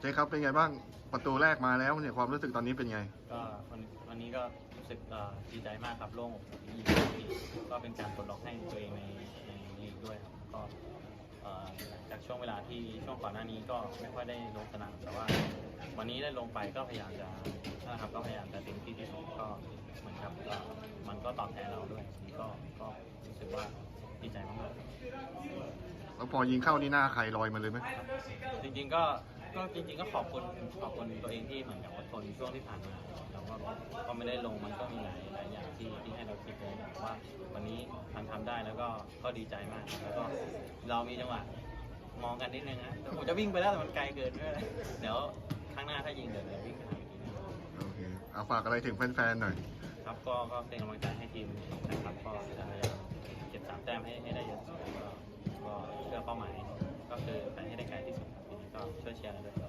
เจ๊ครับเป็นไงบ้างประตูแรกมาแล้วเนี่ยความรู้สึกตอนนี้เป็นไง ก็วันวันนี้ก็รู้สึกเอ่อดีใจมากครับโล่งอกที่ยิงที่ก็เป็นการปลดล็อกให้ตัวเองในในลีกด้วยครับก็เอ่อจากช่วงเวลาที่ช่วงก่อนหน้านี้ก็ไม่ค่อยได้ลงสนามแต่ว่า วันนี้ได้ลงไปก็พยายามจะนะครับก็พยายามจะเต็มที่ที่สุดก็เหมือนกับเอ่อมันก็ตอบแทนเราด้วยก็ก็รู้สึกว่าดีใจมากๆ แล้วพอยิงเข้านี่หน้าใครลอยมาเลยไหม จริงๆก็ ก็จริงๆก็ขอบคุณขอบคุณตัวเองที่เหมือนกับอดทนช่วงที่ผ่านมาเราก็ก็ไม่ได้ลงมันก็มีหลายหลายอย่างที่ที่ให้เราคิดเลยแต่ว่า วันนี้มันทำได้แล้วก็ก็ดีใจมาก แล้วก็เรามีจังหวะมองกันนิดนึงนะแต่ผมจะวิ่งไปแล้วแต่มันไกลเกินด้วยเดี๋ยวข้างหน้าถ้ายิงเดี๋ยวเดี๋ยววิ่งไปหาอีกทีนึงโอเคเอาฝากอะไรถึงแฟนๆหน่อย ครับก็ก็เป็นกำลังใจให้ทีม ไ